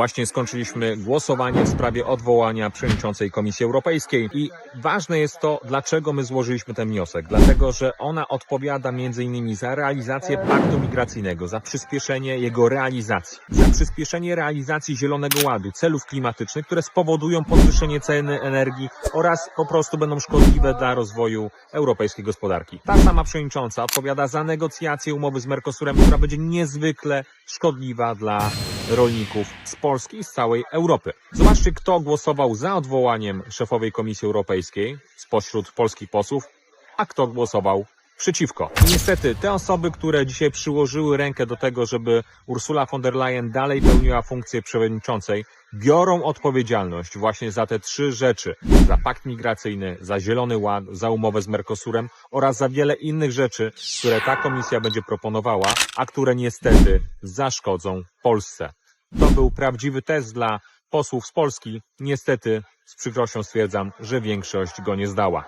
Właśnie skończyliśmy głosowanie w sprawie odwołania przewodniczącej Komisji Europejskiej i ważne jest to, dlaczego my złożyliśmy ten wniosek. Dlatego, że ona odpowiada innymi za realizację paktu migracyjnego, za przyspieszenie jego realizacji, za przyspieszenie realizacji Zielonego Ładu, celów klimatycznych, które spowodują podwyższenie ceny energii oraz po prostu będą szkodliwe dla rozwoju europejskiej gospodarki. Ta sama przewodnicząca odpowiada za negocjacje umowy z Mercosurem, która będzie niezwykle szkodliwa dla rolników z Polski i z całej Europy. Zobaczcie, kto głosował za odwołaniem szefowej Komisji Europejskiej spośród polskich posłów, a kto głosował przeciwko. I niestety te osoby, które dzisiaj przyłożyły rękę do tego, żeby Ursula von der Leyen dalej pełniła funkcję przewodniczącej, biorą odpowiedzialność właśnie za te trzy rzeczy. Za pakt migracyjny, za Zielony Ład, za umowę z Mercosurem oraz za wiele innych rzeczy, które ta komisja będzie proponowała, a które niestety zaszkodzą Polsce. To był prawdziwy test dla posłów z Polski. Niestety, z przykrością stwierdzam, że większość go nie zdała.